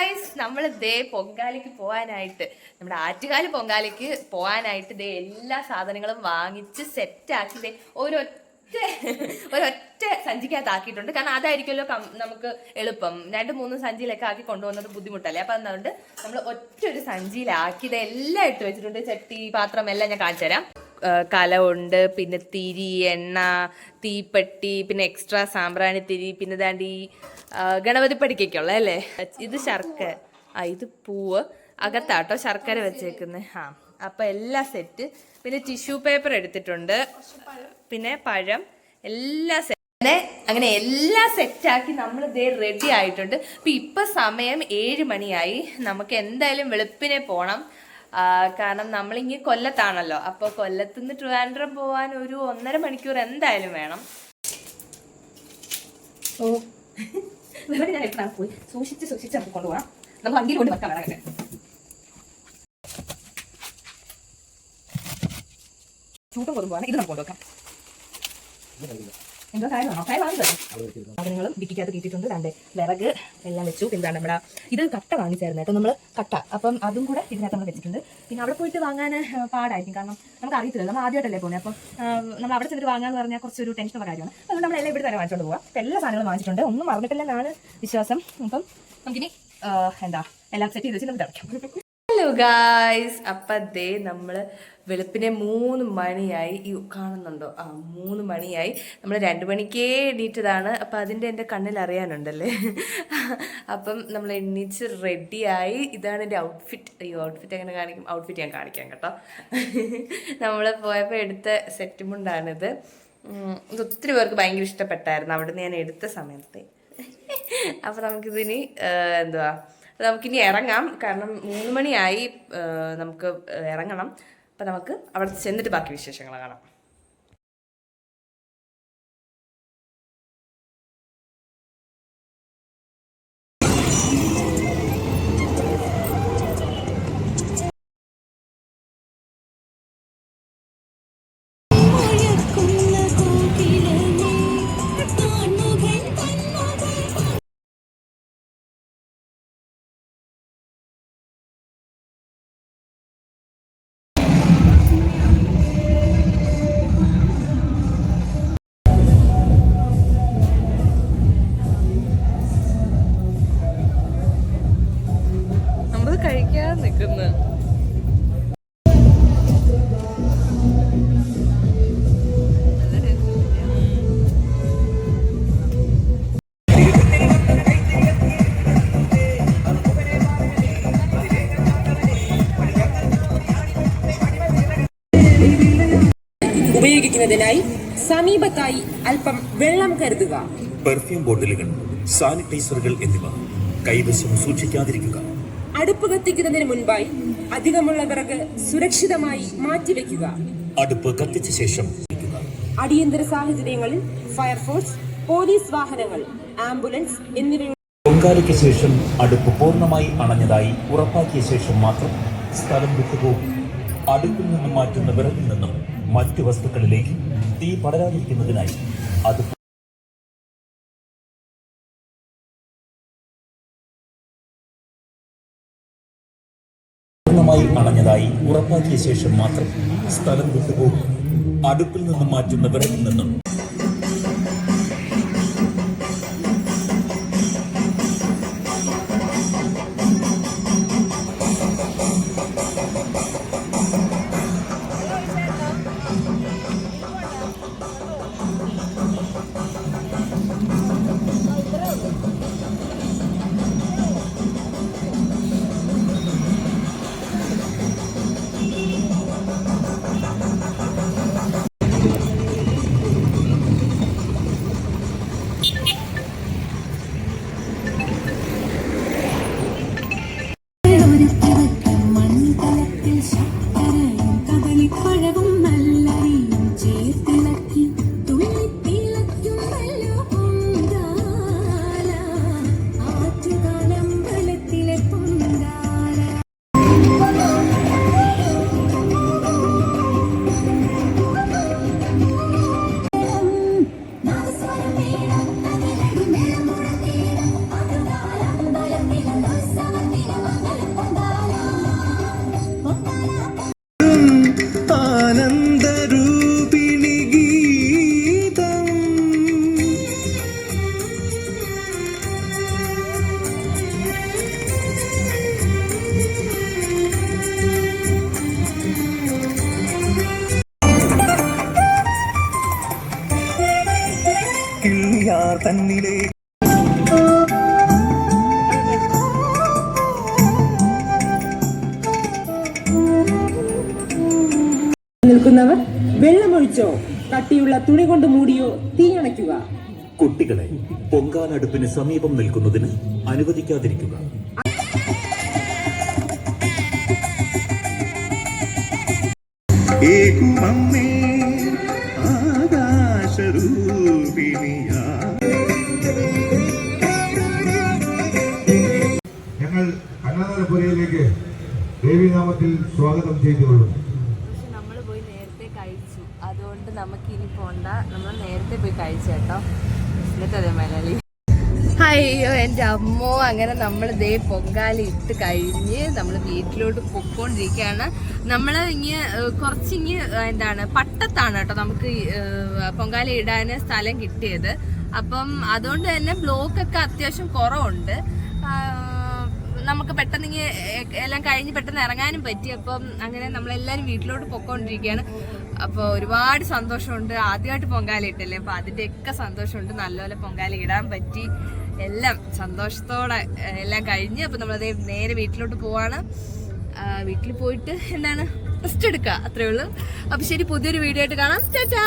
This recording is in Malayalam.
ഗായ്സ് നമ്മൾ ദേ പൊങ്കാലയ്ക്ക് പോകാനായിട്ട് നമ്മുടെ ആറ്റുകാൽ പൊങ്കാലയ്ക്ക് പോകാനായിട്ട് ദേ എല്ലാ സാധനങ്ങളും വാങ്ങിച്ച് സെറ്റാക്കി ദേ ഒരൊറ്റ ഒരൊറ്റ സഞ്ചിക്കകത്ത് ആക്കിയിട്ടുണ്ട്. കാരണം അതായിരിക്കുമല്ലോ നമുക്ക് എളുപ്പം. രണ്ട് മൂന്ന് സഞ്ചിയിലൊക്കെ ആക്കി കൊണ്ടുപോകുന്നത് ബുദ്ധിമുട്ടല്ലേ? അപ്പം അതുകൊണ്ട് നമ്മൾ ഒറ്റ ഒരു സഞ്ചിയിലാക്കി എല്ലാം ഇട്ട് വെച്ചിട്ടുണ്ട്. ചട്ടി പാത്രം എല്ലാം ഞാൻ കാണിച്ചു തരാം. കലമുണ്ട് പിന്നെ തിരി എണ്ണ തീപ്പെട്ടി പിന്നെ എക്സ്ട്രാ സാമ്പ്രാണി തിരി പിന്നെ ദാണ്ട് ഈ ഗണപതി പടിക്കൊക്കെയുള്ള അല്ലേ? ഇത് ശർക്കര. ആ ഇത് പൂവ്. അകത്താട്ടോ ശർക്കര വെച്ചേക്കുന്നത് ആ അപ്പൊ എല്ലാ സെറ്റ്. പിന്നെ ടിഷ്യൂ പേപ്പർ എടുത്തിട്ടുണ്ട്. പിന്നെ പഴം. എല്ലാ സെറ്റ് അങ്ങനെ എല്ലാ സെറ്റാക്കി നമ്മൾ ഇതേ റെഡി ആയിട്ടുണ്ട്. അപ്പൊ ഇപ്പൊ സമയം ഏഴ് മണിയായി. നമുക്ക് എന്തായാലും വെളുപ്പിനെ പോണം. കാരണം നമ്മളിങ്ങി കൊല്ലത്താണല്ലോ. അപ്പൊ കൊല്ലത്തുനിന്ന് ട്രിവാൻഡ്രം പോകാൻ ഒരു ഒന്നര മണിക്കൂർ എന്തായാലും വേണം. ഓ. പോയി. സൂക്ഷിച്ച് സൂക്ഷിച്ച് നമുക്ക് കൊണ്ടുപോകാം. നമ്മൾ വണ്ടിയിൽ കൊണ്ട് വെക്കാം വേണം ചൂട്ടും കൊതുമ്പാണ് ഇത് നമുക്ക് കൊണ്ടുവെക്കാം. എന്തോ സാധനങ്ങളും ഡിക്കിക്കകത്ത് കിട്ടിയിട്ടുണ്ട് രണ്ട് വിറക് എല്ലാം വെച്ചു. പിന്നെ നമ്മുടെ ഇത് കട്ട വാങ്ങിച്ചായിരുന്നു കേട്ടോ നമ്മൾ കട്ട. അപ്പം അതും കൂടെ ഇതിനകത്ത് നമ്മൾ വെച്ചിട്ടുണ്ട്. പിന്നെ അവിടെ പോയിട്ട് വാങ്ങാൻ പാടായിരിക്കും. കാരണം നമുക്ക് അറിയത്തില്ല നമ്മൾ ആദ്യമായിട്ടല്ലേ പോകുന്നത് അപ്പം നമ്മൾ അവിടെ ചെന്നിട്ട് വാങ്ങാന്ന് പറഞ്ഞാൽ കുറച്ചൊരു ടെൻഷനുള്ള കാര്യമാണ്. അതുകൊണ്ട് നമ്മൾ എല്ലാം ഇവിടെ തന്നെ വാങ്ങിച്ചുകൊണ്ട് പോകാം അപ്പം എല്ലാ സാധനങ്ങളും വാങ്ങിച്ചിട്ടുണ്ട്. ഒന്നും മറന്നിട്ടില്ലെന്നാണ് വിശ്വാസം. അപ്പം നമുക്കിനി എന്താ എല്ലാം സെറ്റ് ചെയ്ത് വെച്ച് നമുക്ക് തിളയ്ക്കാം ഗായ്സ് അപ്പൊ ദേ നമ്മൾ വെളുപ്പിനെ മൂന്ന് മണിയായി ഈ കാണുന്നുണ്ടോ? ആ മൂന്ന് മണിയായി. നമ്മൾ രണ്ട് മണിക്കേ എണീറ്റതാണ്. അപ്പം അതിന്റെ എന്റെ കണ്ണിൽ അറിയാനുണ്ടല്ലേ? അപ്പം നമ്മൾ എണീച്ച് റെഡിയായി. ഇതാണ് എന്റെ ഔട്ട്ഫിറ്റ് ഈ ഔട്ട്ഫിറ്റ് എങ്ങനെ കാണിക്കും? ഔട്ട്ഫിറ്റ് ഞാൻ കാണിക്കാം കേട്ടോ. നമ്മൾ പോയപ്പോൾ എടുത്ത സെറ്റ് മുണ്ടാണിത്. ഇത് ഒത്തിരി പേർക്ക് ഭയങ്കര ഇഷ്ടപ്പെട്ടായിരുന്നു. അവിടുന്ന് ഞാൻ എടുത്ത സമയത്ത്. അപ്പോൾ നമുക്കിതിനി എന്തുവാ? നമുക്കിനി ഇറങ്ങാം. കാരണം മൂന്ന് മണിയായി നമുക്ക് ഇറങ്ങണം. അപ്പം നമുക്ക് അവിടെ ചെന്നിട്ട് ബാക്കി വിശേഷങ്ങൾ കാണാം. ഉപയോഗിക്കുന്നതിനായി സമീപത്തായി അല്പം വെള്ളം കരുതുക. പെർഫ്യൂം ബോട്ടിലുകൾ സാനിറ്റൈസറുകൾ എന്നിവ കൈവശം സൂക്ഷിക്കാതിരിക്കുക. അടുപ്പ് കത്തിക്കുന്നതിന് മുൻപായി അധികമുള്ള വിറക് സുരക്ഷിതമായി മാറ്റിവെക്കുക. അടുപ്പ് കത്തിച്ച ശേഷം. അടിയന്തര സാഹചര്യങ്ങളിൽ ഫയർഫോഴ്സ് പോലീസ് വാഹനങ്ങൾ ആംബുലൻസ് എന്നിവ പൊങ്കാലയ്ക്ക് ശേഷം അടുപ്പ് പൂർണമായി അണഞ്ഞതായി ഉറപ്പാക്കിയ ശേഷം മാത്രം സ്ഥലം വിട്ടുപോകും അടുപ്പിൽ നിന്നും മാറ്റുന്ന വിറകിൽ നിന്നും മറ്റു വസ്തുക്കളിലേക്ക് തീ പടരാതിരിക്കുന്നതിനായി അത് പൂർണമായി അണഞ്ഞതായി ഉറപ്പാക്കിയ ശേഷം മാത്രം സ്ഥലം വിട്ടുപോകും. അടുപ്പിൽ നിന്നും മാറ്റുന്ന വിറകിൽ Peace. നിന്നും തന്നിലേ. നിൽക്കുന്നവർ വെള്ളമൊഴിച്ചോ കട്ടിയുള്ള തുണി കൊണ്ട് മൂടിയോ തീയണയ്ക്കുക. കുട്ടികളെ പൊങ്കാലടുപ്പിന് സമീപം നിൽക്കുന്നതിന് അനുവദിക്കാതിരിക്കുക. ഏകുമമ്മേ ദേവീനാമത്തിൽ സ്വാഗതം ചെയ്തുകൊള്ളും. അതുകൊണ്ട് നമുക്ക് ഇനി പോണ്ട. നമ്മൾ നേരത്തെ പോയി കഴിച്ചു കേട്ടോ. എന്നിട്ട് അതെ മലയാളി. അയ്യോ എന്റെ അമ്മോ അങ്ങനെ നമ്മൾ ദേ പൊങ്കാല ഇട്ട് കഴിഞ്ഞ് നമ്മൾ വീട്ടിലോട്ട് പൊക്കോണ്ടിരിക്കുകയാണ്. നമ്മൾ ഇങ്ങ് കുറച്ചിങ്ങ് എന്താണ് പട്ടത്താണ് കേട്ടോ നമുക്ക് പൊങ്കാലി ഇടാൻ സ്ഥലം കിട്ടിയത്. അപ്പം അതുകൊണ്ട് തന്നെ ബ്ലോക്ക് ഒക്കെ അത്യാവശ്യം കുറവുണ്ട്. നമുക്ക് പെട്ടെന്ന് ഇങ്ങനെ എല്ലാം കഴിഞ്ഞ് പെട്ടെന്ന് ഇറങ്ങാനും പറ്റി. അപ്പം അങ്ങനെ നമ്മളെല്ലാവരും വീട്ടിലോട്ട് പൊക്കോണ്ടിരിക്കുകയാണ്. അപ്പോൾ ഒരുപാട് സന്തോഷമുണ്ട്. ആദ്യമായിട്ട് പൊങ്കാല ഇട്ടല്ലേ? അപ്പോൾ അതിന്റെയൊക്കെ സന്തോഷമുണ്ട്. നല്ലപോലെ പൊങ്കാല ഇടാൻ പറ്റി. എല്ലാം സന്തോഷത്തോടെ എല്ലാം കഴിഞ്ഞ് അപ്പോൾ നമ്മളത് നേരെ വീട്ടിലോട്ട് പോവാണ്. വീട്ടിൽ പോയിട്ട് എന്താണ്? റെസ്റ്റ് എടുക്കുക. അത്രേ ഉള്ളൂ. അപ്പോൾ ശരി പുതിയൊരു വീഡിയോ ആയിട്ട് കാണാം. ടാറ്റാ